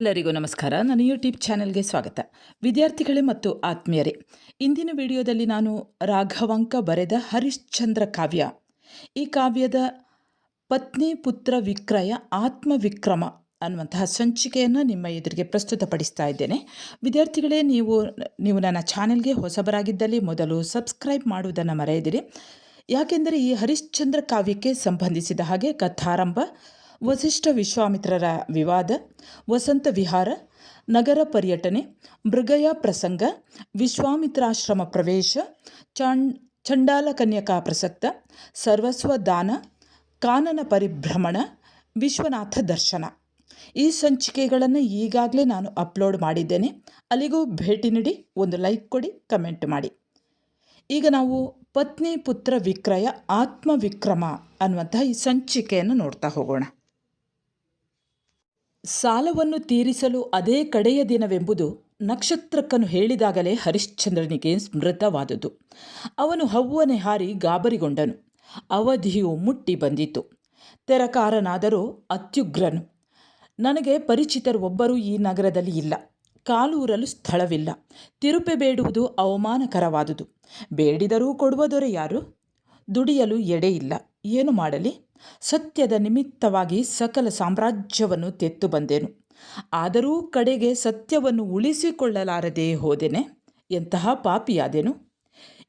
ಎಲ್ಲರಿಗೂ ನಮಸ್ಕಾರ. ನನ್ನ ಯೂಟ್ಯೂಬ್ ಚಾನೆಲ್ಗೆ ಸ್ವಾಗತ. ವಿದ್ಯಾರ್ಥಿಗಳೇ ಮತ್ತು ಆತ್ಮೀಯರೇ, ಇಂದಿನ ವಿಡಿಯೋದಲ್ಲಿ ನಾನು ರಾಘವಾಂಕ ಬರೆದ ಹರಿಶ್ಚಂದ್ರ ಕಾವ್ಯ. ಈ ಕಾವ್ಯದ ಪತ್ನಿ ಪುತ್ರ ವಿಕ್ರಯ ಆತ್ಮವಿಕ್ರಮ ಅನ್ನುವಂತಹ ಸಂಚಿಕೆಯನ್ನು ನಿಮ್ಮ ಎದುರಿಗೆ ಪ್ರಸ್ತುತಪಡಿಸ್ತಾ ಇದ್ದೇನೆ. ವಿದ್ಯಾರ್ಥಿಗಳೇ, ನೀವು ನೀವು ನನ್ನ ಚಾನೆಲ್ಗೆ ಹೊಸಬರಾಗಿದ್ದಲ್ಲಿ ಮೊದಲು ಸಬ್ಸ್ಕ್ರೈಬ್ ಮಾಡುವುದನ್ನು ಮರೆಯದಿರಿ. ಯಾಕೆಂದರೆ ಈ ಹರಿಶ್ಚಂದ್ರ ಕಾವ್ಯಕ್ಕೆ ಸಂಬಂಧಿಸಿದ ಹಾಗೆ ಕಥಾರಂಭ ವಸಿಷ್ಠ ವಿಶ್ವಾಮಿತ್ರರ ವಿವಾದ, ವಸಂತ ವಿಹಾರ, ನಗರ ಪರ್ಯಟನೆ, ಮೃಗಯ ಪ್ರಸಂಗ, ವಿಶ್ವಾಮಿತ್ರಾಶ್ರಮ ಪ್ರವೇಶ, ಚಾಂಡ್, ಚಂಡಾಲ ಕನ್ಯಕಾ ಪ್ರಸಕ್ತ, ಸರ್ವಸ್ವ ದಾನ, ಕಾನನ ಪರಿಭ್ರಮಣ, ವಿಶ್ವನಾಥ ದರ್ಶನ. ಈ ಸಂಚಿಕೆಗಳನ್ನು ಈಗಾಗಲೇ ನಾನು ಅಪ್ಲೋಡ್ ಮಾಡಿದ್ದೇನೆ. ಅಲ್ಲಿಗೂ ಭೇಟಿ ನೀಡಿ, ಒಂದು ಲೈಕ್ ಕೊಡಿ, ಕಮೆಂಟ್ ಮಾಡಿ. ಈಗ ನಾವು ಪತ್ನಿ ಪುತ್ರ ವಿಕ್ರಯ ಆತ್ಮವಿಕ್ರಮ ಅನ್ನುವಂತಹ ಈ ಸಂಚಿಕೆಯನ್ನು ನೋಡ್ತಾ ಹೋಗೋಣ. ಸಾಲವನ್ನು ತೀರಿಸಲು ಅದೇ ಕಡೆಯ ದಿನವೆಂಬುದು ನಕ್ಷತ್ರಕ್ಕನು ಹೇಳಿದಾಗಲೇ ಹರಿಶ್ಚಂದ್ರನಿಗೆ ಸ್ಮೃತವಾದುದು. ಅವನು ಹವ್ವನೆ ಹಾರಿ ಗಾಬರಿಗೊಂಡನು. ಅವಧಿಯು ಮುಟ್ಟಿ ಬಂದಿತು. ತೆರಕಾರನಾದರೂ ಅತ್ಯುಗ್ರನು. ನನಗೆ ಪರಿಚಿತರು ಒಬ್ಬರು ಈ ನಗರದಲ್ಲಿ ಇಲ್ಲ. ಕಾಲೂರಲು ಸ್ಥಳವಿಲ್ಲ. ತಿರುಪೆ ಬೇಡುವುದು ಅವಮಾನಕರವಾದುದು. ಬೇಡಿದರೂ ಕೊಡುವ ದೊರೆ ಯಾರು? ದುಡಿಯಲು ಎಡೆಯಿಲ್ಲ ಏನು ಮಾಡಲಿ? ಸತ್ಯದ ನಿಮಿತ್ತವಾಗಿ ಸಕಲ ಸಾಮ್ರಾಜ್ಯವನ್ನು ತೆತ್ತು ಬಂದೆನು. ಆದರೂ ಕಡೆಗೆ ಸತ್ಯವನ್ನು ಉಳಿಸಿಕೊಳ್ಳಲಾರದೆ ಹೋದೆನೆ? ಎಂತಹ ಪಾಪಿಯಾದೆನು?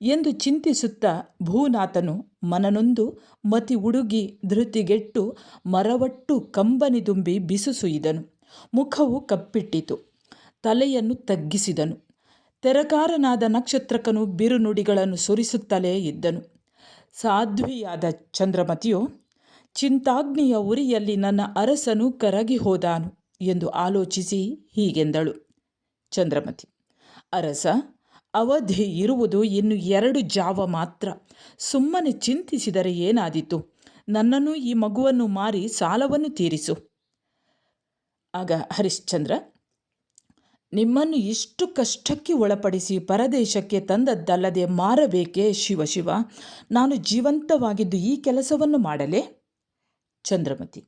ಎಂದು ಚಿಂತಿಸುತ್ತಾ ಭೂನಾಥನು ಮನನೊಂದು ಮತಿ ಉಡುಗಿ ಧೃತಿಗೆಟ್ಟು ಮರವಟ್ಟು ಕಂಬನಿದುಂಬಿ ಬಿಸುಸುಯಿದನು. ಮುಖವು ಕಪ್ಪಿಟ್ಟಿತು. ತಲೆಯನ್ನು ತಗ್ಗಿಸಿದನು. ತೆರಕಾರನಾದ ನಕ್ಷತ್ರಕನು ಬಿರುನುಡಿಗಳನ್ನು ಸುರಿಸುತ್ತಲೇ ಇದ್ದನು. ಸಾಧ್ವಿಯಾದ ಚಂದ್ರಮತಿಯು, ಚಿಂತಾಗ್ನಿಯ ಉರಿಯಲ್ಲಿ ನನ್ನ ಅರಸನು ಕರಗಿ ಹೋದಾನು ಎಂದು ಆಲೋಚಿಸಿ ಹೀಗೆಂದಳು ಚಂದ್ರಮತಿ. ಅರಸ, ಅವಧಿ ಇರುವುದು ಇನ್ನು ಎರಡು ಜಾವ ಮಾತ್ರ. ಸುಮ್ಮನೆ ಚಿಂತಿಸಿದರೆ ಏನಾದೀತು? ನನ್ನನ್ನು ಈ ಮಗುವನ್ನು ಮಾರಿ ಸಾಲವನ್ನು ತೀರಿಸು. ಆಗ ಹರಿಶ್ಚಂದ್ರ ನಿಮ್ಮನ್ನು ಇಷ್ಟು ಕಷ್ಟಕ್ಕೆ ಒಳಪಡಿಸಿ ಪರದೇಶಕ್ಕೆ ತಂದದ್ದಲ್ಲದೆ ಮಾರಬೇಕೇ ಶಿವ ಶಿವ. ನಾನು ಜೀವಂತವಾಗಿದ್ದು ಈ ಕೆಲಸವನ್ನು ಮಾಡಲೇ? ಚಂದ್ರಮತಿ.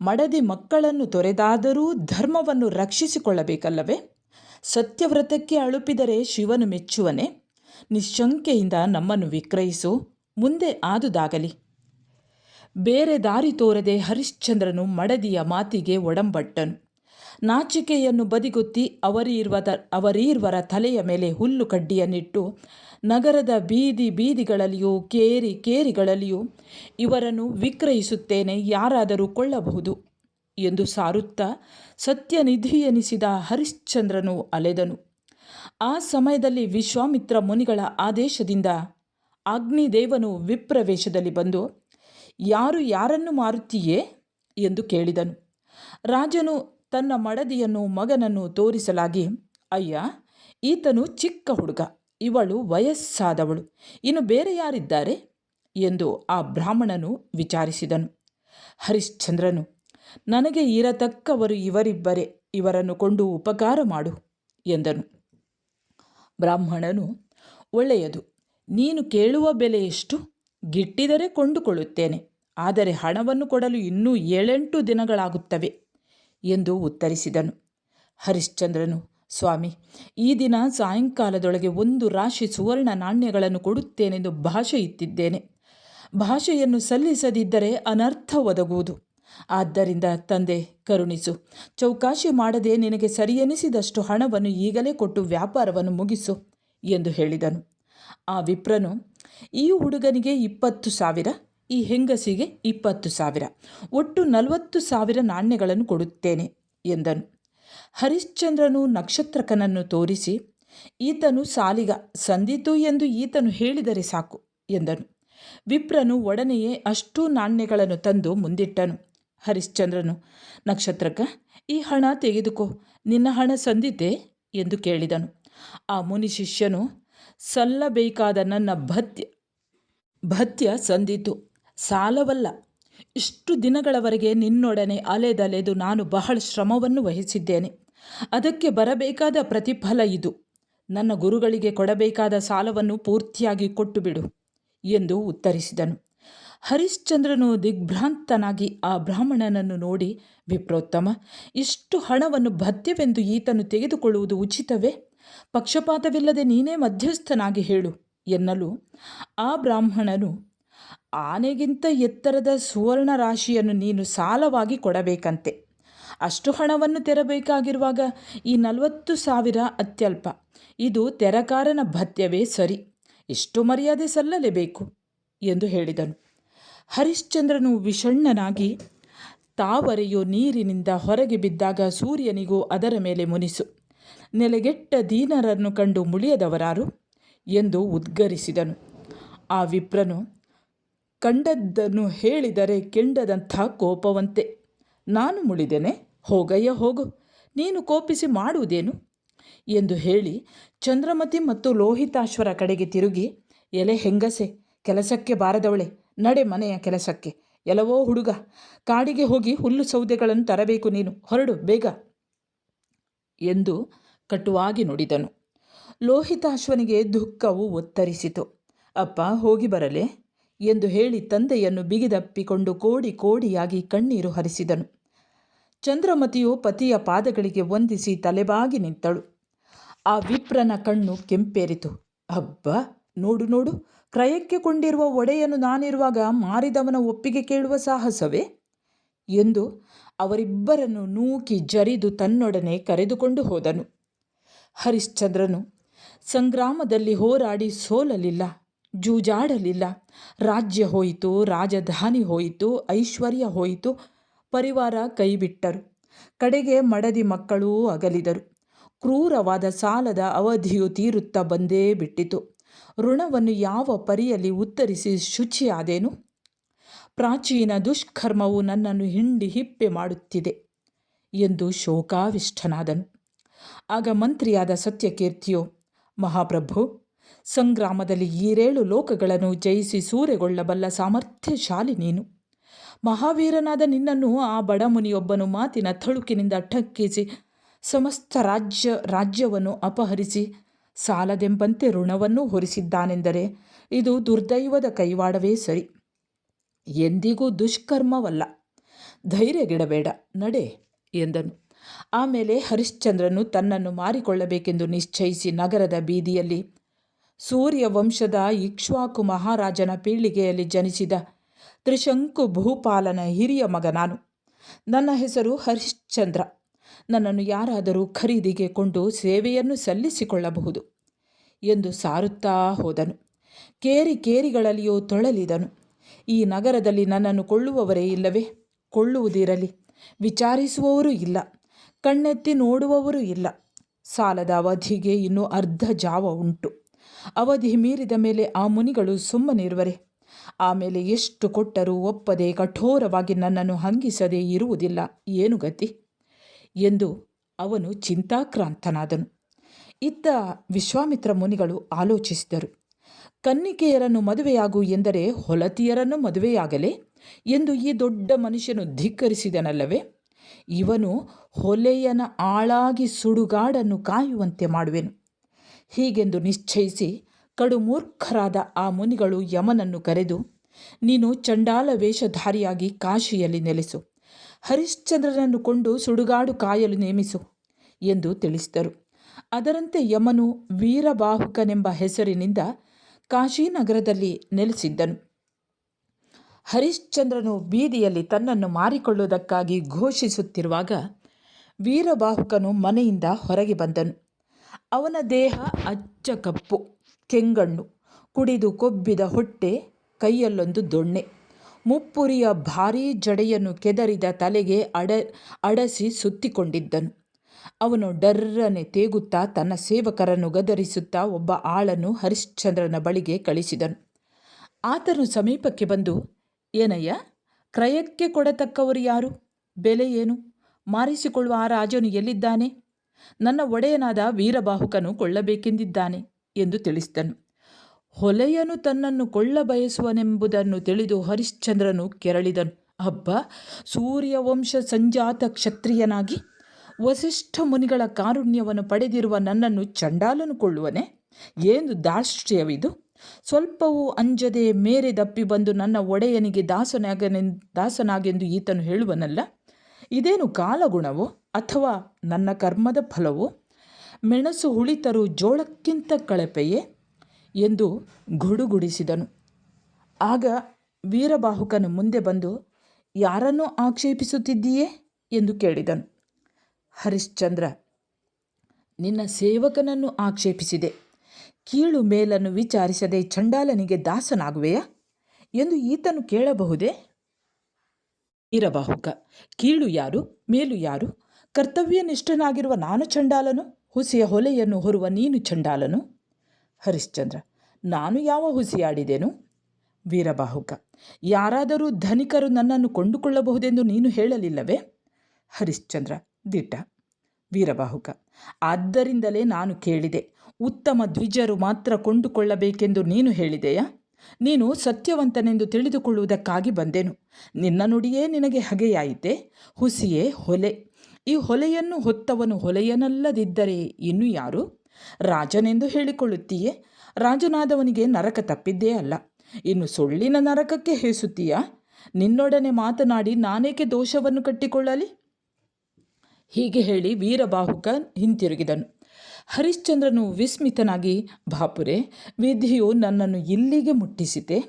ಮಡದಿ ಮಕ್ಕಳನ್ನು ತೊರೆದಾದರೂ ಧರ್ಮವನ್ನು ರಕ್ಷಿಸಿಕೊಳ್ಳಬೇಕಲ್ಲವೇ? ಸತ್ಯವ್ರತಕ್ಕೆ ಅಳುಪಿದರೆ ಶಿವನು ಮೆಚ್ಚುವನೆ? ನಿಶಂಕೆಯಿಂದ ನಮ್ಮನ್ನು ವಿಕ್ರಯಿಸು, ಮುಂದೆ ಆದುದಾಗಲಿ. ಬೇರೆ ದಾರಿ ತೋರದೆ ಹರಿಶ್ಚಂದ್ರನು ಮಡದಿಯ ಮಾತಿಗೆ ಒಡಂಬಟ್ಟನು. ನಾಚಿಕೆಯನ್ನು ಬದಿಗೊತ್ತಿ ಅವರೀರ್ವದ ಅವರೀರ್ವರ ತಲೆಯ ಮೇಲೆ ಹುಲ್ಲು ಕಡ್ಡಿಯನ್ನಿಟ್ಟು ನಗರದ ಬೀದಿ ಬೀದಿಗಳಲ್ಲಿಯೂ ಕೇರಿ ಕೇರಿಗಳಲ್ಲಿಯೂ ಇವರನ್ನು ವಿಕ್ರಯಿಸುತ್ತೇನೆ, ಯಾರಾದರೂ ಕೊಳ್ಳಬಹುದು ಎಂದು ಸಾರುತ್ತಾ ಸತ್ಯನಿಧಿ ಎನಿಸಿದ ಹರಿಶ್ಚಂದ್ರನು ಅಲೆದನು. ಆ ಸಮಯದಲ್ಲಿ ವಿಶ್ವಾಮಿತ್ರ ಮುನಿಗಳ ಆದೇಶದಿಂದ ಅಗ್ನಿದೇವನು ವಿಪ್ರವೇಶದಲ್ಲಿ ಬಂದು, ಯಾರು ಯಾರನ್ನು ಮಾರುತ್ತೀಯೇ? ಎಂದು ಕೇಳಿದನು. ರಾಜನು ತನ್ನ ಮಡದಿಯನ್ನು ಮಗನನ್ನು ತೋರಿಸಲಾಗಿ, ಅಯ್ಯ, ಈತನು ಚಿಕ್ಕ ಹುಡುಗ, ಇವಳು ವಯಸ್ಸಾದವಳು, ಇನ್ನು ಬೇರೆ ಯಾರಿದ್ದಾರೆ? ಎಂದು ಆ ಬ್ರಾಹ್ಮಣನು ವಿಚಾರಿಸಿದನು. ಹರಿಶ್ಚಂದ್ರನು, ನನಗೆ ಇರತಕ್ಕವರು ಇವರಿಬ್ಬರೇ, ಇವರನ್ನು ಕೊಂಡು ಉಪಕಾರ ಮಾಡು, ಎಂದನು. ಬ್ರಾಹ್ಮಣನು, ಒಳ್ಳೆಯದು, ನೀನು ಕೇಳುವ ಬೆಲೆ ಎಷ್ಟು? ಗಿಟ್ಟಿದರೆ ಕೊಂಡುಕೊಳ್ಳುತ್ತೇನೆ, ಆದರೆ ಹಣವನ್ನು ಕೊಡಲು ಇನ್ನೂ ಏಳೆಂಟು ದಿನಗಳಾಗುತ್ತವೆ. ಎಂದು ಉತ್ತರಿಸಿದನು. ಹರಿಶ್ಚಂದ್ರನು, ಸ್ವಾಮಿ, ಈ ದಿನ ಸಾಯಂಕಾಲದೊಳಗೆ ಒಂದು ರಾಶಿ ಸುವರ್ಣ ನಾಣ್ಯಗಳನ್ನು ಕೊಡುತ್ತೇನೆಂದು ಭಾಷೆ ಇತ್ತಿದ್ದೇನೆ ಭಾಷೆಯನ್ನು ಸಲ್ಲಿಸದಿದ್ದರೆ ಅನರ್ಥ ಒದಗುವುದು. ಆದ್ದರಿಂದ ತಂದೆ, ಕರುಣಿಸು. ಚೌಕಾಶಿ ಮಾಡದೆ ನಿನಗೆ ಸರಿಯೆನಿಸಿದಷ್ಟು ಹಣವನ್ನು ಈಗಲೇ ಕೊಟ್ಟು ವ್ಯಾಪಾರವನ್ನು ಮುಗಿಸು, ಎಂದು ಹೇಳಿದನು. ಆ ವಿಪ್ರನು, ಈ ಹುಡುಗನಿಗೆ ಇಪ್ಪತ್ತು ಸಾವಿರ ಈ ಹೆಂಗಸಿಗೆ ಇಪ್ಪತ್ತು ಸಾವಿರ. ಒಟ್ಟು ನಲವತ್ತು ಸಾವಿರ ನಾಣ್ಯಗಳನ್ನು ಕೊಡುತ್ತೇನೆ, ಎಂದನು. ಹರಿಶ್ಚಂದ್ರನು ನಕ್ಷತ್ರಕನನ್ನು ತೋರಿಸಿ, ಈತನು ಸಾಲಿಗ, ಸಂದಿತು ಎಂದು ಈತನು ಹೇಳಿದರೆ ಸಾಕು, ಎಂದನು. ವಿಪ್ರನು ಒಡನೆಯೇ ಅಷ್ಟೂ ನಾಣ್ಯಗಳನ್ನು ತಂದು ಮುಂದಿಟ್ಟನು. ಹರಿಶ್ಚಂದ್ರನು, ನಕ್ಷತ್ರಕ, ಈ ಹಣ ತೆಗೆದುಕೋ, ನಿನ್ನ ಹಣ ಸಂದಿತೆ, ಎಂದು ಕೇಳಿದನು. ಆ ಮುನಿ ಶಿಷ್ಯನು, ಸಲ್ಲಬೇಕಾದ ನನ್ನ ಭತ್ಯ ಭತ್ಯ ಸಂದಿತು. ಸಾಲವಲ್ಲ. ಇಷ್ಟು ದಿನಗಳವರೆಗೆ ನಿನ್ನೊಡನೆ ಅಲೆದಲೆದು ನಾನು ಬಹಳ ಶ್ರಮವನ್ನು ವಹಿಸಿದ್ದೇನೆ. ಅದಕ್ಕೆ ಬರಬೇಕಾದ ಪ್ರತಿಫಲ ಇದು. ನನ್ನ ಗುರುಗಳಿಗೆ ಕೊಡಬೇಕಾದ ಸಾಲವನ್ನು ಪೂರ್ತಿಯಾಗಿ ಕೊಟ್ಟು ಬಿಡು ಎಂದು ಉತ್ತರಿಸಿದನು. ಹರಿಶ್ಚಂದ್ರನು ದಿಗ್ಭ್ರಾಂತನಾಗಿ ಆ ಬ್ರಾಹ್ಮಣನನ್ನು ನೋಡಿ, ವಿಪ್ರೋತ್ತಮ, ಇಷ್ಟು ಹಣವನ್ನು ಭದ್ಯವೆಂದು ಈತನು ತೆಗೆದುಕೊಳ್ಳುವುದು ಉಚಿತವೇ? ಪಕ್ಷಪಾತವಿಲ್ಲದೆ ನೀನೇ ಮಧ್ಯಸ್ಥನಾಗಿ ಹೇಳು ಎನ್ನಲು ಆ ಬ್ರಾಹ್ಮಣನು ಆನೆಗಿಂತ ಎತ್ತರದ ಸುವರ್ಣ ರಾಶಿಯನ್ನು ನೀನು ಸಾಲವಾಗಿ ಕೊಡಬೇಕಂತೆ. ಅಷ್ಟು ಹಣವನ್ನು ತೆರಬೇಕಾಗಿರುವಾಗ ಈ ನಲವತ್ತು ಸಾವಿರ ಅತ್ಯಲ್ಪ. ಇದು ತೆರಕಾರನ ಭತ್ಯವೇ ಸರಿ. ಇಷ್ಟು ಮರ್ಯಾದೆ ಸಲ್ಲಲೇಬೇಕು, ಎಂದು ಹೇಳಿದನು. ಹರಿಶ್ಚಂದ್ರನು ವಿಷಣ್ಣನಾಗಿ, ತಾವರೆಯು ನೀರಿನಿಂದ ಹೊರಗೆ ಬಿದ್ದಾಗ ಸೂರ್ಯನಿಗೂ ಅದರ ಮೇಲೆ ಮುನಿಸು. ನೆಲೆಗೆಟ್ಟ ದೀನರನ್ನು ಕಂಡು ಮುಳಿಯದವರಾರು, ಎಂದು ಉದ್ಗರಿಸಿದನು. ಆ ವಿಪ್ರನು ಕಂಡದ್ದನ್ನು ಹೇಳಿದರೆ ಕೆಂಡದಂಥ ಕೋಪವಂತೆ. ನಾನು ಮುಳಿದೆನೆ, ಹೋಗಯ್ಯ, ಹೋಗು. ನೀನು ಕೋಪಿಸಿ ಮಾಡುವುದೇನು? ಎಂದು ಹೇಳಿ ಚಂದ್ರಮತಿ ಮತ್ತು ಲೋಹಿತಾಶ್ವರ ಕಡೆಗೆ ತಿರುಗಿ, ಎಲೆ ಹೆಂಗಸೆ, ಕೆಲಸಕ್ಕೆ ಬಾರದವಳೆ, ನಡೆ ಮನೆಯ ಕೆಲಸಕ್ಕೆ. ಎಲ್ಲವೋ ಹುಡುಗ, ಕಾಡಿಗೆ ಹೋಗಿ ಹುಲ್ಲು ಸೌದೆಗಳನ್ನು ತರಬೇಕು ನೀನು. ಹೊರಡು, ಬೇಗ ಎಂದು ಕಟುವಾಗಿ ನುಡಿದನು. ಲೋಹಿತಾಶ್ವನಿಗೆ ದುಃಖವು ಒತ್ತರಿಸಿತು. ಅಪ್ಪ, ಹೋಗಿ ಬರಲೆ? ಎಂದು ಹೇಳಿ ತಂದೆಯನ್ನು ಬಿಗಿದಪ್ಪಿಕೊಂಡು ಕೋಡಿ ಕೋಡಿಯಾಗಿ ಕಣ್ಣೀರು ಹರಿಸಿದನು. ಚಂದ್ರಮತಿಯು ಪತಿಯ ಪಾದಗಳಿಗೆ ವಂದಿಸಿ ತಲೆಬಾಗಿ ನಿಂತಳು. ಆ ವಿಪ್ರನ ಕಣ್ಣು ಕೆಂಪೇರಿತು. ಅಬ್ಬ, ನೋಡು ನೋಡು, ಕ್ರಯಕ್ಕೆ ಕೊಂಡಿರುವ ಒಡೆಯನ್ನು ನಾನಿರುವಾಗ ಮಾರಿದವನ ಒಪ್ಪಿಗೆ ಕೇಳುವ ಸಾಹಸವೇ? ಎಂದು ಅವರಿಬ್ಬರನ್ನು ನೂಕಿ ಜರಿದು ತನ್ನೊಡನೆ ಕರೆದುಕೊಂಡು ಹೋದನು. ಹರಿಶ್ಚಂದ್ರನು, ಸಂಗ್ರಾಮದಲ್ಲಿ ಹೋರಾಡಿ ಸೋಲಲಿಲ್ಲ. ಜೂಜಾಡಲಿಲ್ಲ. ರಾಜ್ಯ ಹೋಯಿತು, ರಾಜಧಾನಿ ಹೋಯಿತು, ಐಶ್ವರ್ಯ ಹೋಯಿತು, ಪರಿವಾರ ಕೈಬಿಟ್ಟರು. ಕಡೆಗೆ ಮಡದಿ ಮಕ್ಕಳೂ ಅಗಲಿದರು. ಕ್ರೂರವಾದ ಸಾಲದ ಅವಧಿಯು ತೀರುತ್ತಾ ಬಂದೇ ಬಿಟ್ಟಿತು. ಋಣವನ್ನು ಯಾವ ಪರಿಯಲ್ಲಿ ಉತ್ತರಿಸಿ ಶುಚಿಯಾದೇನು? ಪ್ರಾಚೀನ ದುಷ್ಕರ್ಮವು ನನ್ನನ್ನು ಹಿಂಡಿ ಹಿಪ್ಪೆ ಮಾಡುತ್ತಿದೆ ಎಂದು ಶೋಕಾವಿಷ್ಠನಾದನು ಆಗ ಮಂತ್ರಿಯಾದ ಸತ್ಯಕೀರ್ತಿಯು, ಮಹಾಪ್ರಭು ಸಂಗ್ರಾಮದಲ್ಲಿ ಈರೇಳು ಲೋಕಗಳನ್ನು ಜಯಿಸಿ ಸೂರೆಗೊಳ್ಳಬಲ್ಲ ಸಾಮರ್ಥ್ಯಶಾಲಿ ನೀನು. ಮಹಾವೀರನಾದ ನಿನ್ನನ್ನು ಆ ಬಡಮುನಿಯೊಬ್ಬನು ಮಾತಿನ ಥಳುಕಿನಿಂದ ಠಕ್ಕಿಸಿ ಸಮಸ್ತ ರಾಜ್ಯ, ರಾಜ್ಯವನ್ನು ಅಪಹರಿಸಿ ಸಾಲದೆಂಬಂತೆ ಋಣವನ್ನು ಹೊರಿಸಿದ್ದಾನೆಂದರೆ ಇದು ದುರ್ದೈವದ ಕೈವಾಡವೇ ಸರಿ. ಎಂದಿಗೂ ದುಷ್ಕರ್ಮವಲ್ಲ. ಧೈರ್ಯಗೆಡಬೇಡ, ನಡೆ ಎಂದನು. ಆಮೇಲೆ ಹರಿಶ್ಚಂದ್ರನು ತನ್ನನ್ನು ಮಾರಿಕೊಳ್ಳಬೇಕೆಂದು ನಿಶ್ಚಯಿಸಿ ನಗರದ ಬೀದಿಯಲ್ಲಿ ಸೂರ್ಯ ವಂಶದ ಇಕ್ಷ್ವಾಕು ಮಹಾರಾಜನ ಪೀಳಿಗೆಯಲ್ಲಿ ಜನಿಸಿದ ತ್ರಿಶಂಕು ಭೂಪಾಲನ ಹಿರಿಯ ಮಗ ನಾನು. ನನ್ನ ಹೆಸರು ಹರಿಶ್ಚಂದ್ರ. ನನ್ನನ್ನು ಯಾರಾದರೂ ಖರೀದಿಗೆ ಕೊಂಡು ಸೇವೆಯನ್ನು ಸಲ್ಲಿಸಿಕೊಳ್ಳಬಹುದು ಎಂದು ಸಾರುತ್ತಾ ಹೋದನು. ಕೇರಿ ಕೇರಿಗಳಲ್ಲಿಯೂ ತೊಳಲಿದನು. ಈ ನಗರದಲ್ಲಿ ನನ್ನನ್ನು ಕೊಳ್ಳುವವರೇ ಇಲ್ಲವೇ? ಕೊಳ್ಳುವುದಿರಲಿ. ವಿಚಾರಿಸುವವರು ಇಲ್ಲ. ಕಣ್ಣೆತ್ತಿ ನೋಡುವವರು ಇಲ್ಲ. ಸಾಲದ ಅವಧಿಗೆ ಇನ್ನೂ ಅರ್ಧ ಜಾವ ಉಂಟು. ಅವಧಿ ಮೀರಿದ ಮೇಲೆ ಆ ಮುನಿಗಳು ಸುಮ್ಮನಿರುವರೆ. ಆಮೇಲೆ ಎಷ್ಟು ಕೊಟ್ಟರೂ ಒಪ್ಪದೆ ಕಠೋರವಾಗಿ ನನ್ನನ್ನು ಹಂಗಿಸದೇ ಇರುವುದಿಲ್ಲ. ಏನು ಗತಿ? ಎಂದು ಅವನು ಚಿಂತಾಕ್ರಾಂತನಾದನು. ಇತ್ತ ವಿಶ್ವಾಮಿತ್ರ ಮುನಿಗಳು ಆಲೋಚಿಸಿದರು. ಕನ್ನಿಕೆಯರನ್ನು ಮದುವೆಯಾಗು ಎಂದರೆ ಹೊಲತಿಯರನ್ನು ಮದುವೆಯಾಗಲೇ ಎಂದು ಈ ದೊಡ್ಡ ಮನುಷ್ಯನು ಧಿಕ್ಕರಿಸಿದನಲ್ಲವೇ? ಇವನು ಹೊಲೆಯನ ಆಳಾಗಿ ಸುಡುಗಾಡನ್ನು ಕಾಯುವಂತೆ ಮಾಡುವೆನು. ಹೀಗೆಂದು ನಿಶ್ಚಯಿಸಿ ಕಡು ಮೂರ್ಖರಾದ ಆ ಮುನಿಗಳು ಯಮನನ್ನು ಕರೆದು, ನೀನು ಚಂಡಾಲ ವೇಷಧಾರಿಯಾಗಿ ಕಾಶಿಯಲ್ಲಿ ನೆಲೆಸು, ಹರಿಶ್ಚಂದ್ರನನ್ನು ಕೊಂಡು ಸುಡುಗಾಡು ಕಾಯಲು ನೇಮಿಸು ಎಂದು ತಿಳಿಸಿದರು. ಅದರಂತೆ ಯಮನು ವೀರಬಾಹುಕನೆಂಬ ಹೆಸರಿನಿಂದ ಕಾಶಿನಗರದಲ್ಲಿ ನೆಲೆಸಿದ್ದನು. ಹರಿಶ್ಚಂದ್ರನು ಬೀದಿಯಲ್ಲಿ ತನ್ನನ್ನು ಮಾರಿಕೊಳ್ಳುವುದಕ್ಕಾಗಿ ಘೋಷಿಸುತ್ತಿರುವಾಗ ವೀರಬಾಹುಕನು ಮನೆಯಿಂದ ಹೊರಗೆ ಬಂದನು. ಅವನ ದೇಹ ಅಚ್ಚ ಕಪ್ಪು, ಕೆಂಗಣ್ಣು, ಕುಡಿದು ಕೊಬ್ಬಿದ ಹೊಟ್ಟೆ, ಕೈಯಲ್ಲೊಂದು ದೊಣ್ಣೆ. ಮುಪ್ಪುರಿಯ ಭಾರೀ ಜಡೆಯನ್ನು ಕೆದರಿದ ತಲೆಗೆ ಅಡ, ಅಡಸಿ ಸುತ್ತಿಕೊಂಡಿದ್ದನು. ಅವನು ಡರ್ರನೆ ತೇಗುತ್ತಾ ತನ್ನ ಸೇವಕರನ್ನು ಗದರಿಸುತ್ತಾ ಒಬ್ಬ ಆಳನ್ನು ಹರಿಶ್ಚಂದ್ರನ ಬಳಿಗೆ ಕಳಿಸಿದನು. ಆತನು ಸಮೀಪಕ್ಕೆ ಬಂದು, ಏನಯ್ಯ, ಕ್ರಯಕ್ಕೆ ಕೊಡತಕ್ಕವರು ಯಾರು? ಬೆಲೆ ಏನು? ಮಾರಿಸಿಕೊಳ್ಳುವ ಆ ರಾಜನು ಎಲ್ಲಿದ್ದಾನೆ? ನನ್ನ ಒಡೆಯನಾದ ವೀರಬಾಹುಕನು ಕೊಳ್ಳಬೇಕೆಂದಿದ್ದಾನೆ ಎಂದು ತಿಳಿಸಿದನು. ಹೊಲೆಯನು ತನ್ನನ್ನು ಕೊಳ್ಳಬಯಸುವನೆಂಬುದನ್ನು ತಿಳಿದು ಹರಿಶ್ಚಂದ್ರನು ಕೆರಳಿದನು. ಹಬ್ಬ ಸೂರ್ಯವಂಶ ಸಂಜಾತ ಕ್ಷತ್ರಿಯನಾಗಿ ವಸಿಷ್ಠ ಮುನಿಗಳ ಕಾರುಣ್ಯವನ್ನು ಪಡೆದಿರುವ ನನ್ನನ್ನು ಚಂಡಾಲನು ಕೊಳ್ಳುವನೆ? ಏನು ದಾಶ್ರಯವಿದು ಸ್ವಲ್ಪವೂ ಅಂಜದೆ ಮೇರೆ ದಪ್ಪಿ ಬಂದು ನನ್ನ ಒಡೆಯನಿಗೆ ದಾಸನಾಗನೆ, ದಾಸನಾಗೆಂದು ಈತನು ಹೇಳುವನಲ್ಲ? ಇದೇನು ಕಾಲಗುಣವೋ ಅಥವಾ ನನ್ನ ಕರ್ಮದ ಫಲವೋ? ಮೆಣಸು ಹುಳಿತರು ಜೋಳಕ್ಕಿಂತ ಕಳಪೆಯೇ? ಎಂದು ಗುಡುಗುಡಿಸಿದನು. ಆಗ ವೀರಬಾಹುಕನು ಮುಂದೆ ಬಂದು, ಯಾರನ್ನು ಆಕ್ಷೇಪಿಸುತ್ತಿದ್ದೀಯೇ? ಎಂದು ಕೇಳಿದನು. ಹರಿಶ್ಚಂದ್ರ, ನಿನ್ನ ಸೇವಕನನ್ನು ಆಕ್ಷೇಪಿಸಿದೆ. ಕೀಳು ಮೇಲನ್ನು ವಿಚಾರಿಸದೆ ಚಂಡಾಲನಿಗೆ ದಾಸನಾಗುವೆಯಾ? ಎಂದು ಈತನು ಕೇಳಬಹುದೇ? ಇರಬಾಹುಕ ಕೀಳು ಯಾರು, ಮೇಲು ಯಾರು? ಕರ್ತವ್ಯನಿಷ್ಠನಾಗಿರುವ ನಾನು ಚಂಡಾಲನು? ಹುಸಿಯ ಹೊಲೆಯನ್ನು ಹೊರುವ ನೀನು ಚಂಡಾಲನು? ಹರಿಶ್ಚಂದ್ರ, ನಾನು ಯಾವ ಹುಸಿಯಾಡಿದೆನು? ವೀರಬಾಹುಕ ಯಾರಾದರೂ ಧನಿಕರು ನನ್ನನ್ನು ಕೊಂಡುಕೊಳ್ಳಬಹುದೆಂದು ನೀನು ಹೇಳಲಿಲ್ಲವೇ? ಹರಿಶ್ಚಂದ್ರ, ದಿಟ್ಟ. ವೀರಬಾಹುಕ ಆದ್ದರಿಂದಲೇ ನಾನು ಕೇಳಿದೆ. ಉತ್ತಮ ದ್ವಿಜರು ಮಾತ್ರ ಕೊಂಡುಕೊಳ್ಳಬೇಕೆಂದು ನೀನು ಹೇಳಿದೆಯಾ? ನೀನು ಸತ್ಯವಂತನೆಂದು ತಿಳಿದುಕೊಳ್ಳುವುದಕ್ಕಾಗಿ ಬಂದೆನು. ನಿನ್ನ ನುಡಿಯೇ ನಿನಗೆ ಹಗೆಯಾಯಿತೆ? ಹುಸಿಯೇ ಹೊಲೆ. ಈ ಹೊಲೆಯನ್ನು ಹೊತ್ತವನು ಹೊಲೆಯನಲ್ಲದಿದ್ದರೆ ಇನ್ನು ಯಾರು? ರಾಜನೆಂದು ಹೇಳಿಕೊಳ್ಳುತ್ತೀಯೇ? ರಾಜನಾದವನಿಗೆ ನರಕ ತಪ್ಪಿದ್ದೇ ಅಲ್ಲ. ಇನ್ನು ಸುಳ್ಳಿನ ನರಕಕ್ಕೆ ಹೇಸುತ್ತೀಯಾ? ನಿನ್ನೊಡನೆ ಮಾತನಾಡಿ ನಾನೇಕೆ ದೋಷವನ್ನು ಕಟ್ಟಿಕೊಳ್ಳಲಿ? ಹೀಗೆ ಹೇಳಿ ವೀರಬಾಹುಕ ಹಿಂತಿರುಗಿದನು. ಹರಿಶ್ಚಂದ್ರನು ವಿಸ್ಮಿತನಾಗಿ, ಬಾಪುರೆ, ವಿಧಿಯು ನನ್ನನ್ನು ಇಲ್ಲಿಗೆ ಮುಟ್ಟಿಸಿತೆ.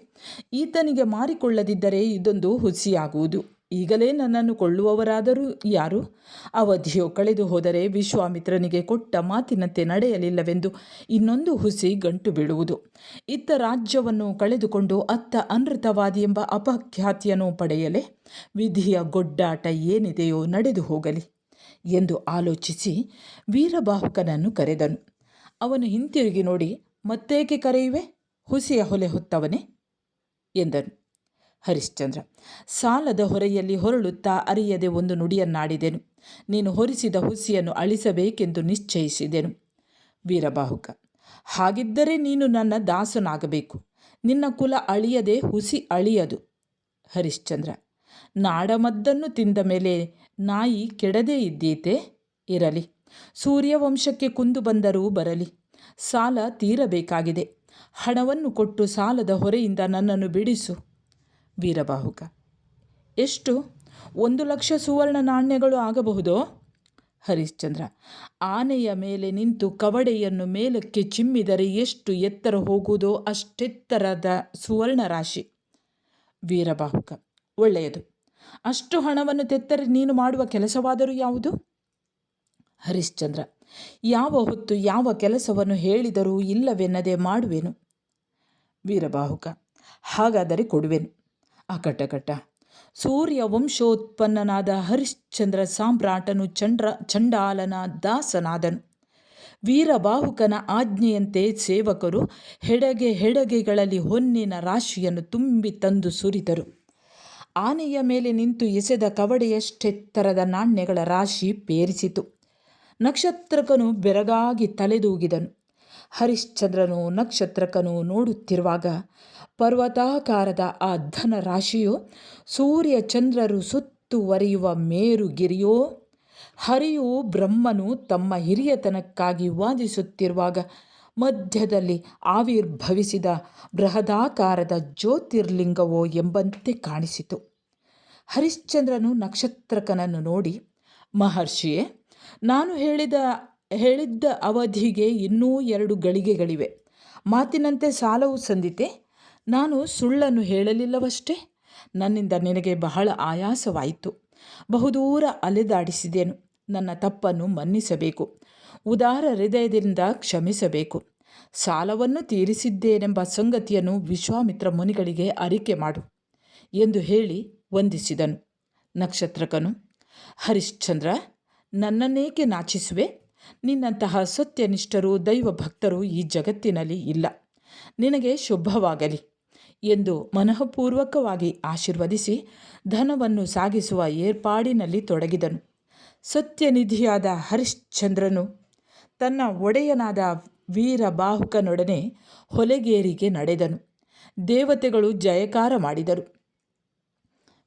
ಈತನಿಗೆ ಮಾರಿಕೊಳ್ಳದಿದ್ದರೆ ಇದೊಂದು ಹುಸಿಯಾಗುವುದು. ಈಗಲೇ ನನ್ನನ್ನು ಕೊಳ್ಳುವವರಾದರೂ ಯಾರು? ಅವಧಿಯು ಕಳೆದು ಹೋದರೆ ವಿಶ್ವಾಮಿತ್ರನಿಗೆ ಕೊಟ್ಟ ಮಾತಿನಂತೆ ನಡೆಯಲಿಲ್ಲವೆಂದು ಇನ್ನೊಂದು ಹುಸಿ ಗಂಟು ಬೀಳುವುದು. ಇತ್ತ ರಾಜ್ಯವನ್ನು ಕಳೆದುಕೊಂಡು ಅತ್ತ ಅನೃತವಾದಿ ಎಂಬ ಅಪಖ್ಯಾತಿಯನ್ನು ಪಡೆಯಲೆ. ವಿಧಿಯ ಗೊಡ್ಡಾಟ ಏನಿದೆಯೋ ನಡೆದು ಹೋಗಲಿ. ಎಂದು ಆಲೋಚಿಸಿ ವೀರಬಾಹುಕನನ್ನು ಕರೆದನು. ಅವನು ಹಿಂತಿರುಗಿ ನೋಡಿ, ಮತ್ತೇಕೆ ಕರೆಯುವೆ? ಹುಸಿಯ ಹೊಲೆ ಹೊತ್ತವನೇ? ಎಂದನು. ಹರಿಶ್ಚಂದ್ರ, ಸಾಲದ ಹೊರೆಯಲ್ಲಿ ಹೊರಳುತ್ತಾ ಅರಿಯದೆ ಒಂದು ನುಡಿಯನ್ನಾಡಿದೆನು. ನೀನು ಹೊರಿಸಿದ ಹುಸಿಯನ್ನು ಅಳಿಸಬೇಕೆಂದು ನಿಶ್ಚಯಿಸಿದೆನು. ವೀರಬಾಹುಕ, ಹಾಗಿದ್ದರೆ ನೀನು ನನ್ನ ದಾಸನಾಗಬೇಕು. ನಿನ್ನ ಕುಲ ಅಳಿಯದೆ ಹುಸಿ ಅಳಿಯದು. ಹರಿಶ್ಚಂದ್ರ, ನಾಡಮದ್ದನ್ನು ತಿಂದ ಮೇಲೆ ನಾಯಿ ಕೆಡದೇ ಇದ್ದೀತೆ ಇರಲಿ. ಸೂರ್ಯವಂಶಕ್ಕೆ ಕುಂದು ಬಂದರೂ ಬರಲಿ. ಸಾಲ ತೀರಬೇಕಾಗಿದೆ. ಹಣವನ್ನು ಕೊಟ್ಟು ಸಾಲದ ಹೊರೆಯಿಂದ ನನ್ನನ್ನು ಬಿಡಿಸು. ವೀರಬಾಹುಕ. ಎಷ್ಟು? ಒಂದು ಲಕ್ಷ ಸುವರ್ಣ ನಾಣ್ಯಗಳು ಆಗಬಹುದೋ? ಹರಿಶ್ಚಂದ್ರ. ಆನೆಯ ಮೇಲೆ ನಿಂತು ಕವಡೆಯನ್ನು ಮೇಲಕ್ಕೆ ಚಿಮ್ಮಿದರೆ ಎಷ್ಟು ಎತ್ತರ ಹೋಗುವುದೋ ಅಷ್ಟೆತ್ತರದ ಸುವರ್ಣ ರಾಶಿ ವೀರಬಾಹುಕ. ಒಳ್ಳೆಯದು. ಅಷ್ಟು ಹಣವನ್ನು ತೆತ್ತರೆ ನೀನು ಮಾಡುವ ಕೆಲಸವಾದರೂ ಯಾವುದು? ಹರಿಶ್ಚಂದ್ರ, ಯಾವ ಹೊತ್ತು ಯಾವ ಕೆಲಸವನ್ನು ಹೇಳಿದರೂ ಇಲ್ಲವೆನ್ನದೆ ಮಾಡುವೆನು? ವೀರಬಾಹುಕ, ಹಾಗಾದರೆ ಕೊಡುವೆನು. ಅಕಟಕಟ ಸೂರ್ಯ ವಂಶೋತ್ಪನ್ನನಾದ ಹರಿಶ್ಚಂದ್ರ ಸಾಮ್ರಾಟನು ಚಂಡ್ರ ಚಂಡಾಲನ ದಾಸನಾದನು. ವೀರಬಾಹುಕನ ಆಜ್ಞೆಯಂತೆ ಸೇವಕರು ಹೆಡಗೆ ಹೆಡಗೆಗಳಲ್ಲಿ ಹೊನ್ನಿನ ರಾಶಿಯನ್ನು ತುಂಬಿ ತಂದು ಸುರಿದರು. ಆನೆಯ ಮೇಲೆ ನಿಂತು ಎಸೆದ ಕವಡೆಯಷ್ಟೆತ್ತರದ ನಾಣ್ಯಗಳ ರಾಶಿ ಪೇರಿಸಿತು. ನಕ್ಷತ್ರಕನು ಬೆರಗಾಗಿ ತಲೆದೂಗಿದನು. ಹರಿಶ್ಚಂದ್ರನು ನಕ್ಷತ್ರಕನು ನೋಡುತ್ತಿರುವಾಗ ಪರ್ವತಾಕಾರದ ಆ ಧನ ರಾಶಿಯು, ಸೂರ್ಯ ಚಂದ್ರರು ಸುತ್ತುವರಿಯುವ ಮೇರುಗಿರಿಯೋ ಹರಿಯು ಬ್ರಹ್ಮನು ತಮ್ಮ ಹಿರಿಯತನಕ್ಕಾಗಿ ವಾದಿಸುತ್ತಿರುವಾಗ ಮಧ್ಯದಲ್ಲಿ ಆವಿರ್ಭವಿಸಿದ ಬೃಹದಾಕಾರದ ಜ್ಯೋತಿರ್ಲಿಂಗವೋ ಎಂಬಂತೆ ಕಾಣಿಸಿತು. ಹರಿಶ್ಚಂದ್ರನು ನಕ್ಷತ್ರಕನನ್ನು ನೋಡಿ, ಮಹರ್ಷಿಯೇ, ನಾನು ಹೇಳಿದ, ಹೇಳಿದ್ದ ಅವಧಿಗೆ ಇನ್ನೂ ಎರಡು ಗಳಿಗೆಗಳಿವೆ. ಮಾತಿನಂತೆ ಸಾಲವು ಸಂದಿತೆ. ನಾನು ಸುಳ್ಳನ್ನು ಹೇಳಲಿಲ್ಲವಷ್ಟೇ. ನನ್ನಿಂದ ನಿನಗೆ ಬಹಳ ಆಯಾಸವಾಯಿತು. ಬಹುದೂರ ಅಲೆದಾಡಿಸಿದೆನು. ನನ್ನ ತಪ್ಪನ್ನು ಮನ್ನಿಸಬೇಕು. ಉದಾರ ಹೃದಯದಿಂದ ಕ್ಷಮಿಸಬೇಕು. ಸಾಲವನ್ನು ತೀರಿಸಿದ್ದೇನೆಂಬ ಸಂಗತಿಯನ್ನು ವಿಶ್ವಾಮಿತ್ರ ಮುನಿಗಳಿಗೆ ಅರಿಕೆ ಮಾಡು ಎಂದು ಹೇಳಿ ವಂದಿಸಿದನು. ನಕ್ಷತ್ರಕನು, ಹರಿಶ್ಚಂದ್ರ, ನನ್ನನ್ನೇಕೆ ನಾಚಿಸುವೆ? ನಿನ್ನಂತಹ ಸತ್ಯನಿಷ್ಠರು ದೈವ ಭಕ್ತರು ಈ ಜಗತ್ತಿನಲ್ಲಿ ಇಲ್ಲ. ನಿನಗೆ ಶುಭವಾಗಲಿ ಎಂದು ಮನಃಪೂರ್ವಕವಾಗಿ ಆಶೀರ್ವದಿಸಿ ಧನವನ್ನು ಸಾಗಿಸುವ ಏರ್ಪಾಡಿನಲ್ಲಿ ತೊಡಗಿದನು. ಸತ್ಯನಿಧಿಯಾದ ಹರಿಶ್ಚಂದ್ರನು ತನ್ನ ಒಡೆಯನಾದ ವೀರಬಾಹುಕನೊಡನೆ ಹೊಲೆಗೇರಿಗೆ ನಡೆದನು. ದೇವತೆಗಳು ಜಯಕಾರ ಮಾಡಿದರು.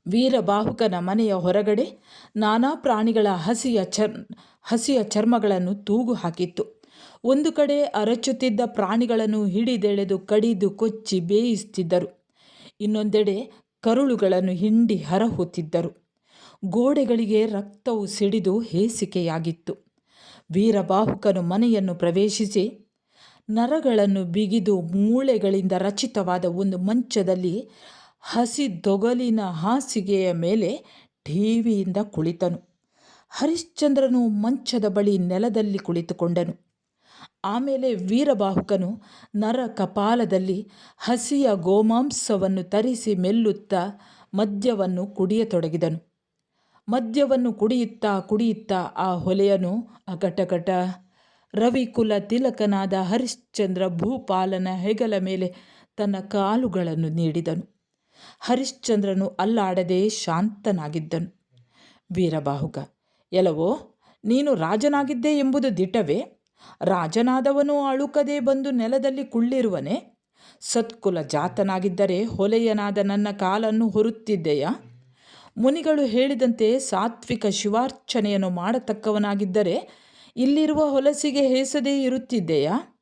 ವೀರಬಾಹುಕನ ಮನೆಯ ಹೊರಗಡೆ ನಾನಾ ಪ್ರಾಣಿಗಳ ಹಸಿಯ ಚರ್, ಹಸಿಯ ಚರ್ಮಗಳನ್ನು ತೂಗು ಹಾಕಿತ್ತು. ಒಂದು ಕಡೆ ಅರಚುತ್ತಿದ್ದ ಪ್ರಾಣಿಗಳನ್ನು ಹಿಡಿದೆಳೆದು ಕಡಿದು ಕೊಚ್ಚಿ ಬೇಯಿಸುತ್ತಿದ್ದರು. ಇನ್ನೊಂದೆಡೆ ಕರುಳುಗಳನ್ನು ಹಿಂಡಿ ಹರಹುತ್ತಿದ್ದರು. ಗೋಡೆಗಳಿಗೆ ರಕ್ತವು ಸಿಡಿದು ಹೇಸಿಕೆಯಾಗಿತ್ತು. ವೀರಬಾಹುಕನು ಮನೆಯನ್ನು ಪ್ರವೇಶಿಸಿ ನರಗಳನ್ನು ಬಿಗಿದು ಮೂಳೆಗಳಿಂದ ರಚಿತವಾದ ಒಂದು ಮಂಚದಲ್ಲಿ ಹಸಿ ದೊಗಲಿನ ಹಾಸಿಗೆಯ ಮೇಲೆ ಠೀವಿಯಿಂದ ಕುಳಿತನು. ಹರಿಶ್ಚಂದ್ರನು ಮಂಚದ ಬಳಿ ನೆಲದಲ್ಲಿ ಕುಳಿತುಕೊಂಡನು. ಆಮೇಲೆ ವೀರಬಾಹುಕನು ನರ ಕಪಾಲದಲ್ಲಿ ಹಸಿಯ ಗೋಮಾಂಸವನ್ನು ತರಿಸಿ ಮೆಲ್ಲುತ್ತಾ ಮದ್ಯವನ್ನು ಕುಡಿಯತೊಡಗಿದನು. ಮದ್ಯವನ್ನು ಕುಡಿಯುತ್ತಾ ಕುಡಿಯುತ್ತಾ ಆ ಹೊಲೆಯನು ಅಕಟಕಟ. ರವಿಕುಲ ತಿಲಕನಾದ ಹರಿಶ್ಚಂದ್ರ ಭೂಪಾಲನ ಹೆಗಲ ಮೇಲೆ ತನ್ನ ಕಾಲುಗಳನ್ನು ನೀಡಿದನು. ಹರಿಶ್ಚಂದ್ರನು ಅಲ್ಲಾಡದೆ ಶಾಂತನಾಗಿದ್ದನು. ವೀರಬಾಹುಕ ಎಲವೋ ನೀನು ರಾಜನಾಗಿದ್ದೆ ಎಂಬುದು ದಿಟವೇ? ರಾಜನಾದವನು ಅಳುಕದೆ ಬಂದು ನೆಲದಲ್ಲಿ ಕುಳ್ಳಿರುವನೆ? ಸತ್ಕುಲ ಜಾತನಾಗಿದ್ದರೆ ಹೊಲೆಯನಾದ ನನ್ನ ಕಾಲನ್ನು ಹೊರುತ್ತಿದ್ದೆಯಾ? ಮುನಿಗಳು ಹೇಳಿದಂತೆ ಸಾತ್ವಿಕ ಶಿವಾರ್ಚನೆಯನ್ನು ಮಾಡತಕ್ಕವನಾಗಿದ್ದರೆ ಇಲ್ಲಿರುವ ಹೊಲಸಿಗೆ ಹೇಸದೇ ಇರುತ್ತಿದ್ದೆಯಾ?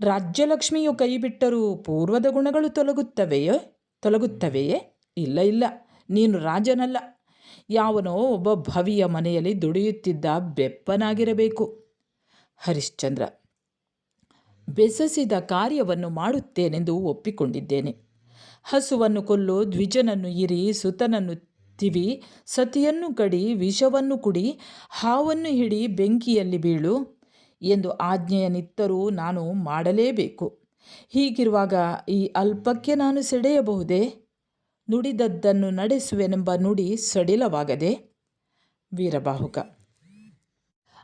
ರಾಜ್ಯಲಕ್ಷ್ಮಿಯು ಕೈಬಿಟ್ಟರೂ ಪೂರ್ವದ ಗುಣಗಳು ತೊಲಗುತ್ತವೆಯೇ? ತೊಲಗುತ್ತವೆಯೇ? ಇಲ್ಲ ಇಲ್ಲ. ನೀನು ರಾಜನಲ್ಲ. ಯಾವನೋ ಒಬ್ಬ ಭವಿಯ ಮನೆಯಲ್ಲಿ ದುಡಿಯುತ್ತಿದ್ದ ಬೆಪ್ಪನಾಗಿರಬೇಕು. ಹರಿಶ್ಚಂದ್ರ, ಬೆಸಸಿದ ಕಾರ್ಯವನ್ನು ಮಾಡುತ್ತೇನೆಂದು ಒಪ್ಪಿಕೊಂಡಿದ್ದೇನೆ. ಹಸುವನ್ನು ಕೊಲ್ಲು ದ್ವಿಜನನ್ನು ಇರಿ, ಸುತನನ್ನು ತಿವಿ ಸತಿಯನ್ನು ಕಡಿ, ವಿಷವನ್ನು ಕುಡಿ, ಹಾವನ್ನು ಹಿಡಿ ಬೆಂಕಿಯಲ್ಲಿ ಬೀಳು ಎಂದು ಆಜ್ಞೆಯ ನಿತ್ತರೂ ನಾನು ಮಾಡಲೇಬೇಕು. ಹೀಗಿರುವಾಗ ಈ ಅಲ್ಪಕ್ಕೆ ನಾನು ಸೆಡೆಯಬಹುದೇ ನುಡಿದದ್ದನ್ನು ನಡೆಸುವೆನೆಂಬ ನುಡಿ ಸಡಿಲವಾಗದೆ? ವೀರಬಾಹುಕ.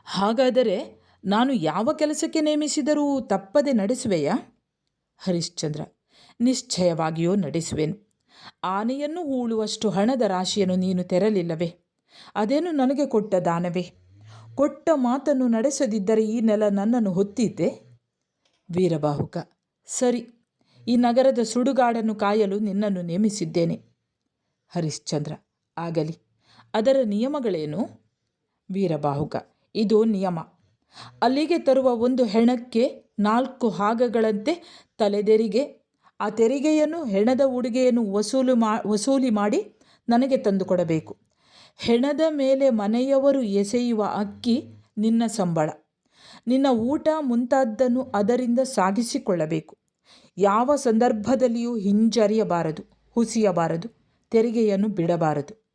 ಹಾಗಾದರೆ ನಾನು ಯಾವ ಕೆಲಸಕ್ಕೆ ನೇಮಿಸಿದರೂ ತಪ್ಪದೆ ನಡೆಸುವೆಯಾ? ಹರಿಶ್ಚಂದ್ರ. ನಿಶ್ಚಯವಾಗಿಯೂ ನಡೆಸುವೆನು. ಆನೆಯನ್ನು ಹೂಳುವಷ್ಟು ಹಣದ ರಾಶಿಯನ್ನು ನೀನು ತೆರಲಿಲ್ಲವೇ? ಅದೇನು ನನಗೆ ಕೊಟ್ಟ ದಾನವೇ? ಕೊಟ್ಟ ಮಾತನ್ನು ನಡೆಸದಿದ್ದರೆ ಈ ನೆಲ ನನ್ನನ್ನು ಹೊತ್ತಿದ್ದೆ ವೀರಬಾಹುಕ, ಸರಿ, ಈ ನಗರದ ಸುಡುಗಾಡನ್ನು ಕಾಯಲು ನಿನ್ನನ್ನು ನೇಮಿಸಿದ್ದೇನೆ. ಹರಿಶ್ಚಂದ್ರ, ಆಗಲಿ. ಅದರ ನಿಯಮಗಳೇನು? ವೀರಬಾಹುಕ, ಇದು ನಿಯಮ. ಅಲ್ಲಿಗೆ ತರುವ ಒಂದು ಹೆಣಕ್ಕೆ ನಾಲ್ಕು ಹಾಗಗಳಂತೆ ತಲೆದೆರಿಗೆ ಆ ತೆರಿಗೆಯನ್ನು, ಹೆಣದ ಉಡುಗೆಯನ್ನು ವಸೂಲು ಮಾ, ವಸೂಲಿ ಮಾಡಿ ನನಗೆ ತಂದುಕೊಡಬೇಕು. ಹೆಣದ ಮೇಲೆ ಮನೆಯವರು ಎಸೆಯುವ ಅಕ್ಕಿ ನಿನ್ನ ಸಂಬಳ. ನಿನ್ನ ಊಟ ಮುಂತಾದ್ದನ್ನು ಅದರಿಂದ ಸಾಗಿಸಿಕೊಳ್ಳಬೇಕು. ಯಾವ ಸಂದರ್ಭದಲ್ಲಿಯೂ ಹಿಂಜರಿಯಬಾರದು, ಹುಸಿಯಬಾರದು, ತೆರಿಗೆಯನ್ನು ಬಿಡಬಾರದು.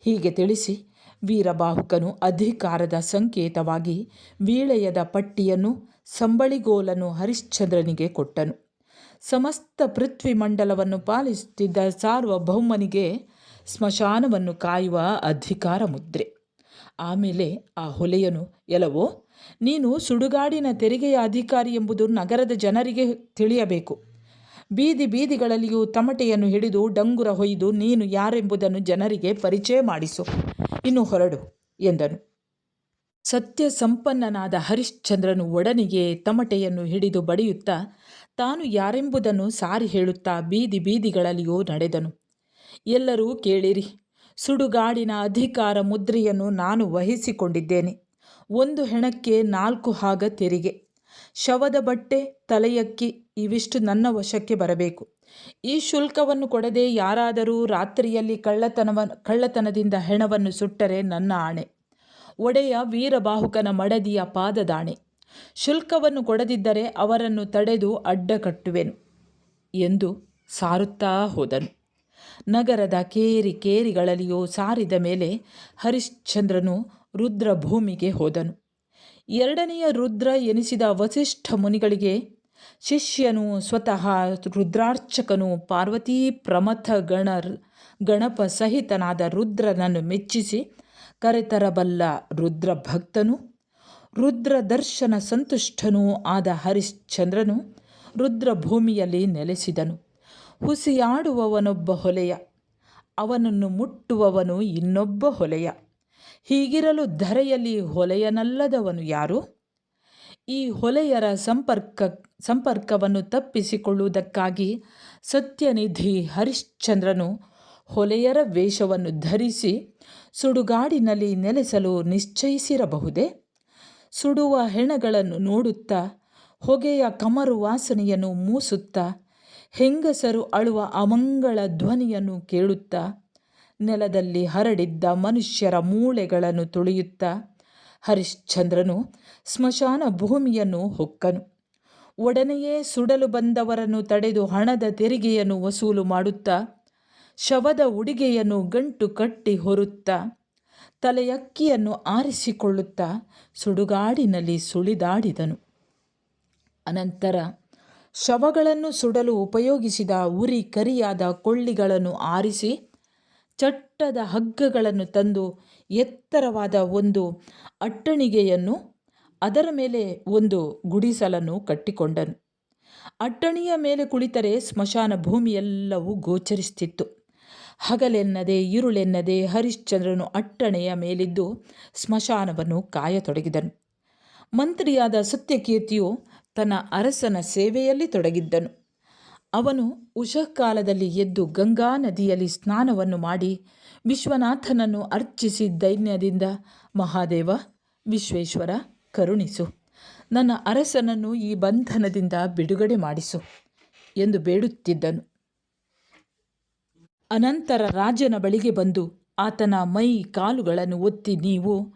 ಹೀಗೆ ತಿಳಿಸಿ ವೀರಬಾಹುಕನು ಅಧಿಕಾರದ ಸಂಕೇತವಾಗಿ ವೀಳೆಯದ ಪಟ್ಟಿಯನ್ನು, ಸಂಬಳಿಗೋಲನ್ನು ಹರಿಶ್ಚಂದ್ರನಿಗೆ ಕೊಟ್ಟನು. ಸಮಸ್ತ ಪೃಥ್ವಿ ಮಂಡಲವನ್ನು ಪಾಲಿಸುತ್ತಿದ್ದ ಸಾರ್ವಭೌಮನಿಗೆ ಸ್ಮಶಾನವನ್ನು ಕಾಯುವ ಅಧಿಕಾರ ಮುದ್ರೆ. ಆಮೇಲೆ ಆ ಹೊಲೆಯನು ಎಲವೋ ನೀನು ಸುಡುಗಾಡಿನ ತೆರಿಗೆಯ ಅಧಿಕಾರಿ ಎಂಬುದು ನಗರದ ಜನರಿಗೆ ತಿಳಿಯಬೇಕು. ಬೀದಿ ಬೀದಿಗಳಲ್ಲಿಯೂ ತಮಟೆಯನ್ನು ಹಿಡಿದು ಡಂಗುರ ಹೊಯ್ದು ನೀನು ಯಾರೆಂಬುದನ್ನು ಜನರಿಗೆ ಪರಿಚಯ ಮಾಡಿಸು. ಇನ್ನು ಹೊರಡು, ಎಂದನು. ಸತ್ಯ ಸಂಪನ್ನನಾದ ಹರಿಶ್ಚಂದ್ರನು ಒಡನಿಗೆ ತಮಟೆಯನ್ನು ಹಿಡಿದು ಬಡಿಯುತ್ತಾ, ತಾನು ಯಾರೆಂಬುದನ್ನು ಸಾರಿ ಹೇಳುತ್ತಾ ಬೀದಿ ಬೀದಿಗಳಲ್ಲಿಯೂ ನಡೆದನು. ಎಲ್ಲರೂ ಕೇಳಿರಿ, ಸುಡುಗಾಡಿನ ಅಧಿಕಾರ ಮುದ್ರೆಯನ್ನು ನಾನು ವಹಿಸಿಕೊಂಡಿದ್ದೇನೆ. ಒಂದು ಹೆಣಕ್ಕೆ ನಾಲ್ಕು ಹಾಗ ತೆರಿಗೆ. ಶವದ ಬಟ್ಟೆ ತಲೆಯಕ್ಕಿ ಇವಿಷ್ಟು ನನ್ನ ವಶಕ್ಕೆ ಬರಬೇಕು. ಈ ಶುಲ್ಕವನ್ನು ಕೊಡದೆ ಯಾರಾದರೂ ರಾತ್ರಿಯಲ್ಲಿ ಕಳ್ಳತನವ, ಕಳ್ಳತನದಿಂದ ಹೆಣವನ್ನು ಸುಟ್ಟರೆ ನನ್ನ ಆಣೆ. ಒಡೆಯ ವೀರಬಾಹುಕನ ಮಡದಿಯ ಪಾದದಾಣೆ. ಶುಲ್ಕವನ್ನು ಕೊಡದಿದ್ದರೆ ಅವರನ್ನು ತಡೆದು ಅಡ್ಡ ಕಟ್ಟುವೆನು ಎಂದು ಸಾರುತ್ತಾ ಹೋದನು. ನಗರದ ಕೇರಿ ಕೇರಿಗಳಲ್ಲಿಯೂ ಸಾರಿದ ಮೇಲೆ ಹರಿಶ್ಚಂದ್ರನು ರುದ್ರ ಭೂಮಿಗೆ ಹೋದನು. ಎರಡನೆಯ ರುದ್ರ ಎನಿಸಿದ ವಸಿಷ್ಠ ಮುನಿಗಳಿಗೆ ಶಿಷ್ಯನು ಸ್ವತಃ ರುದ್ರಾರ್ಚಕನು, ಪಾರ್ವತೀ ಪ್ರಮಥ ಗಣ ಗಣಪ ಸಹಿತನಾದ ರುದ್ರನನ್ನು ಮೆಚ್ಚಿಸಿ ಕರೆತರಬಲ್ಲ ರುದ್ರ ಭಕ್ತನು ರುದ್ರ ದರ್ಶನ ಸಂತುಷ್ಟನೂ ಆದ ಹರಿಶ್ಚಂದ್ರನು ರುದ್ರಭೂಮಿಯಲ್ಲಿ ನೆಲೆಸಿದನು. ಹುಸಿಯಾಡುವವನೊಬ್ಬ ಹೊಲೆಯ, ಅವನನ್ನು ಮುಟ್ಟುವವನು ಇನ್ನೊಬ್ಬ ಹೊಲೆಯ. ಹೀಗಿರಲು ಧರೆಯಲ್ಲಿ ಹೊಲೆಯನಲ್ಲದವನು ಯಾರು? ಈ ಹೊಲೆಯರ ಸಂಪರ್ಕ, ಸಂಪರ್ಕವನ್ನು ತಪ್ಪಿಸಿಕೊಳ್ಳುವುದಕ್ಕಾಗಿ ಸತ್ಯನಿಧಿ ಹರಿಶ್ಚಂದ್ರನು ಹೊಲೆಯರ ವೇಷವನ್ನು ಧರಿಸಿ ಸುಡುಗಾಡಿನಲ್ಲಿ ನೆಲೆಸಲು ನಿಶ್ಚಯಿಸಿರಬಹುದೇ? ಸುಡುವ ಹೆಣಗಳನ್ನು ನೋಡುತ್ತಾ, ಹೊಗೆಯ ಕಮರು ವಾಸನೆಯನ್ನು ಮೂಸುತ್ತಾ, ಹೆಂಗಸರು ಅಳುವ ಅಮಂಗಳ ಧ್ವನಿಯನ್ನು ಕೇಳುತ್ತಾ, ನೆಲದಲ್ಲಿ ಹರಡಿದ್ದ ಮನುಷ್ಯರ ಮೂಳೆಗಳನ್ನು ತುಳಿಯುತ್ತಾ, ಹರಿಶ್ಚಂದ್ರನು ಸ್ಮಶಾನ ಭೂಮಿಯನ್ನು ಹೊಕ್ಕನು. ಒಡನೆಯೇ ಸುಡಲು ಬಂದವರನ್ನು ತಡೆದು ಹಣದ ತೆರಿಗೆಯನ್ನು ವಸೂಲು ಮಾಡುತ್ತಾ ಶವದ ಉಡಿಗೆಯನ್ನು ಗಂಟು ಕಟ್ಟಿ ಹೊರುತ್ತಾ ತಲೆಯಕ್ಕಿಯನ್ನು ಆರಿಸಿಕೊಳ್ಳುತ್ತಾ ಸುಡುಗಾಡಿನಲ್ಲಿ ಸುಳಿದಾಡಿದನು. ಅನಂತರ ಶವಗಳನ್ನು ಸುಡಲು ಉಪಯೋಗಿಸಿದ ಉರಿ ಕರಿಯಾದ ಕೊಳ್ಳಿಗಳನ್ನು ಆರಿಸಿ, ಚಟ್ಟದ ಹಗ್ಗಗಳನ್ನು ತಂದು ಎತ್ತರವಾದ ಒಂದು ಅಟ್ಟಣಿಗೆಯನ್ನು, ಅದರ ಮೇಲೆ ಒಂದು ಗುಡಿಸಲನ್ನು ಕಟ್ಟಿಕೊಂಡನು. ಅಟ್ಟಣಿಯ ಮೇಲೆ ಕುಳಿತರೆ ಸ್ಮಶಾನ ಭೂಮಿಯೆಲ್ಲವೂ ಗೋಚರಿಸುತ್ತಿತ್ತು ಹಗಲೆನ್ನದೆ, ಇರುಳೆನ್ನದೆ ಹರಿಶ್ಚಂದ್ರನು ಅಟ್ಟಣೆಯ ಮೇಲಿದ್ದು ಸ್ಮಶಾನವನ್ನು ಕಾಯತೊಡಗಿದನು. ಮಂತ್ರಿಯಾದ ಸತ್ಯಕೀರ್ತಿಯು ತನ್ನ ಅರಸನ ಸೇವೆಯಲ್ಲಿ ತೊಡಗಿದ್ದನು. ಅವನು ಉಷಃಕಾಲದಲ್ಲಿ ಎದ್ದು ಗಂಗಾ ನದಿಯಲ್ಲಿ ಸ್ನಾನವನ್ನು ಮಾಡಿ ವಿಶ್ವನಾಥನನ್ನು ಅರ್ಚಿಸಿ ದೈನ್ಯದಿಂದ, ಮಹಾದೇವ, ವಿಶ್ವೇಶ್ವರ, ಕರುಣಿಸು. ನನ್ನ ಅರಸನನ್ನು ಈ ಬಂಧನದಿಂದ ಬಿಡುಗಡೆ ಮಾಡಿಸು ಎಂದು ಬೇಡುತ್ತಿದ್ದನು. ಅನಂತರ ರಾಜನ ಬಳಿಗೆ ಬಂದು ಆತನ ಮೈ ಕಾಲುಗಳನ್ನು ಒತ್ತಿ ನೀವು,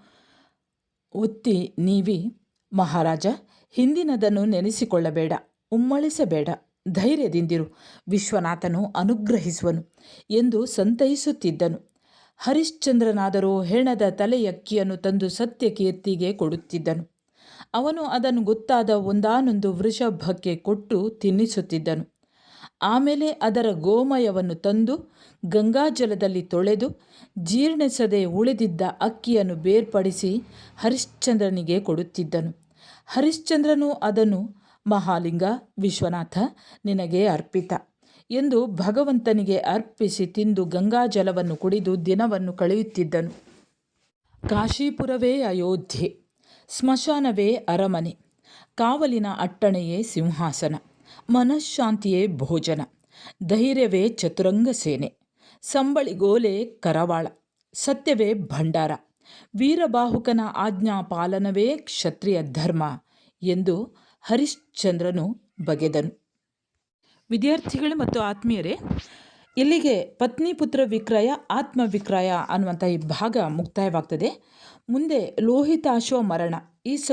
ಒತ್ತಿ ನೀವಿ, ಮಹಾರಾಜ, ಹಿಂದಿನದನ್ನು ನೆನೆಸಿಕೊಳ್ಳಬೇಡ, ಉಮ್ಮಳಿಸಬೇಡ, ಧೈರ್ಯದಿಂದಿರು, ವಿಶ್ವನಾಥನು ಅನುಗ್ರಹಿಸುವನು ಎಂದು ಸಂತೈಸುತ್ತಿದ್ದನು. ಹರಿಶ್ಚಂದ್ರನಾದರೂ ಹೆಣದ ತಲೆಯಕ್ಕಿಯನ್ನು ತಂದು ಸತ್ಯಕೀರ್ತಿಗೆ ಕೊಡುತ್ತಿದ್ದನು. ಅವನು ಅದನ್ನು ಗೊತ್ತಾದ ಒಂದಾನೊಂದು ವೃಷಭಕ್ಕೆ ಕೊಟ್ಟು ತಿನ್ನಿಸುತ್ತಿದ್ದನು. ಆಮೇಲೆ ಅದರ ಗೋಮಯವನ್ನು ತಂದು ಗಂಗಾಜಲದಲ್ಲಿ ತೊಳೆದು ಜೀರ್ಣಿಸದೆ ಉಳಿದಿದ್ದ ಅಕ್ಕಿಯನ್ನು ಬೇರ್ಪಡಿಸಿ ಹರಿಶ್ಚಂದ್ರನಿಗೆ ಕೊಡುತ್ತಿದ್ದನು. ಹರಿಶ್ಚಂದ್ರನು ಅದನ್ನು, ಮಹಾಲಿಂಗ, ವಿಶ್ವನಾಥ, ನಿನಗೆ ಅರ್ಪಿತ ಎಂದು ಭಗವಂತನಿಗೆ ಅರ್ಪಿಸಿ ತಿಂದು ಗಂಗಾಜಲವನ್ನು ಕುಡಿದು ದಿನವನ್ನು ಕಳೆಯುತ್ತಿದ್ದನು. ಕಾಶೀಪುರವೇ ಅಯೋಧ್ಯೆ, ಸ್ಮಶಾನವೇ ಅರಮನೆ, ಕಾವಲಿನ ಅಟ್ಟಣೆಯೇ ಸಿಂಹಾಸನ. ಮನಃಶಾಂತಿಯೇ ಭೋಜನ, ಧೈರ್ಯವೇ ಚತುರಂಗ ಸೇನೆ ಸಂಬಳಿಗೋಲೆ ಕರವಾಳ, ಸತ್ಯವೇ ಭಂಡಾರ, ವೀರಬಾಹುಕನ ಆಜ್ಞಾ ಪಾಲನವೇ ಕ್ಷತ್ರಿಯ ಧರ್ಮ ಎಂದು ಹರಿಶ್ಚಂದ್ರನು ಬಗೆದನು. ವಿದ್ಯಾರ್ಥಿಗಳು ಮತ್ತು ಆತ್ಮೀಯರೇ, ಇಲ್ಲಿಗೆ ಪತ್ನಿ ಪುತ್ರ ವಿಕ್ರಯ, ಆತ್ಮ ವಿಕ್ರಯ ಅನ್ನುವಂಥ ಈ ಭಾಗ ಮುಕ್ತಾಯವಾಗ್ತದೆ. ಮುಂದೆ ಲೋಹಿತಾಶ್ವ ಮರಣ, ಈ ಸ